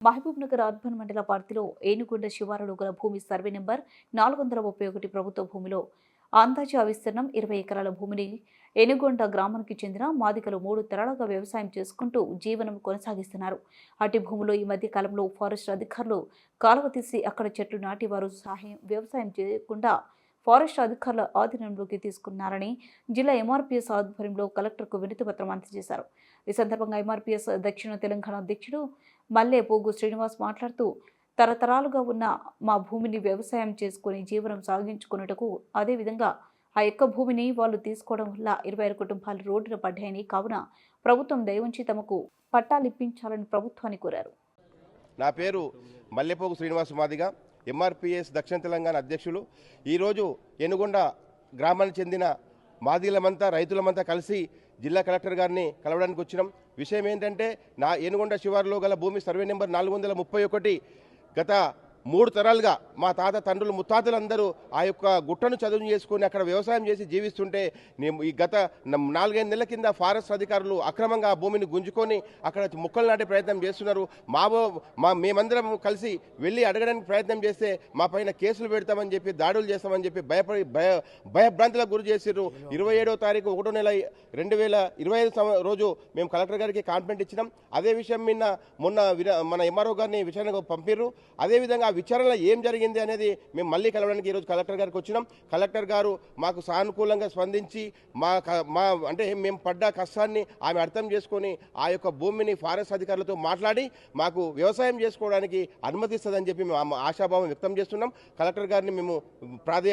Mahabub Nagar urban మండల పరిధిలో ఏనుగుండ శివారులో గల భూమి సర్వే నెంబర్ నాలుగు వందల ముప్పై ఒకటి ప్రభుత్వ భూమిలో అందాజా విస్తీర్ణం ఇరవై ఎకరాల భూమిని ఏనుగొండ గ్రామానికి చెందిన మాదికలు మూడు తరాలుగా వ్యవసాయం చేసుకుంటూ జీవనం కొనసాగిస్తున్నారు. అటు భూమిలో ఈ మధ్య కాలంలో ఫారెస్ట్ అధికారులు కాలువ తీసి అక్కడ చెట్లు నాటి వారు సహాయం వ్యవసాయం చేయకుండా ఫారెస్ట్ అధికారుల ఆధీనంలోకి తీసుకున్నారని జిల్లా ఎంఆర్పీఎస్ ఆధ్వర్యంలో కలెక్టర్కు వినతి పత్రం అందజేశారు. ఈ సందర్భంగా ఎంఆర్పీఎస్ దక్షిణ తెలంగాణ అధ్యక్షుడు మల్లె పోగు శ్రీనివాస్ మాట్లాడుతూ తరతరాలుగా ఉన్న మా భూమిని వ్యవసాయం చేసుకుని జీవనం సాగించుకున్నటకు అదేవిధంగా ఆ యొక్క భూమిని వాళ్ళు తీసుకోవడం వల్ల ఇరవై ఆరు కుటుంబాలు రోడ్డున పడ్డాయని కావున ప్రభుత్వం దయవుంచి తమకు పట్టాలిప్పించాలని ప్రభుత్వాన్ని కోరారు. నా పేరు మల్లెపోగు శ్రీనివాస్ మాదిగా. ఎంఆర్పిఎస్ దక్షిణ తెలంగాణ అధ్యక్షులు. ఈరోజు ఎనుగొండ గ్రామానికి చెందిన మాదిలమంతా రైతులమంతా కలిసి జిల్లా కలెక్టర్ గారిని కలవడానికి వచ్చినాం. విషయం ఏంటంటే నా ఏనుగొండ శివారులో గల భూమి సర్వే నెంబర్ నాలుగు వందల ముప్పై ఒకటి గత మూడు తరాలుగా మా తాత తండ్రులు ముత్తాతలందరూ ఆ యొక్క గుట్టను చదువు చేసుకొని అక్కడ వ్యవసాయం చేసి జీవిస్తుంటే నేను ఈ గత నాలుగైదు నెలల కింద ఫారెస్ట్ అధికారులు అక్రమంగా ఆ భూమిని గుంజుకొని అక్కడ మొక్కలు నాటే ప్రయత్నం చేస్తున్నారు. మా మా మేమందరం కలిసి వెళ్ళి అడగడానికి ప్రయత్నం చేస్తే మా పైన కేసులు పెడతామని చెప్పి దాడులు చేస్తామని చెప్పి భయపడి భయ భయభ్రాంతులకు గురి చేసారు ఇరవై ఏడో తారీఖు ఒకటో నెల రెండు వేల ఇరవై ఐదు రోజు మేము కలెక్టర్ గారికి కాన్ఫిడెంట్ ఇచ్చినాం. అదే విషయం మీద మొన్న మన ఎంఆర్ఓ గారిని విచారణకు పంపిర్రు. అదేవిధంగా విచారణలో ఏం జరిగింది అనేది మేము మళ్ళీ కలవడానికి ఈరోజు కలెక్టర్ గారికి వచ్చినాం. కలెక్టర్ గారు మాకు సానుకూలంగా స్పందించి మా క- మా అంటే మేము పడ్డ కష్టాన్ని ఆమె అర్థం చేసుకొని ఆ యొక్క భూమిని ఫారెస్ట్ అధికారులతో మాట్లాడి మాకు వ్యవసాయం చేసుకోవడానికి అనుమతిస్తుందని చెప్పి మేము ఆశాభావం వ్యక్తం చేస్తున్నాం. కలెక్టర్ గారిని మేము ప్రాధేయ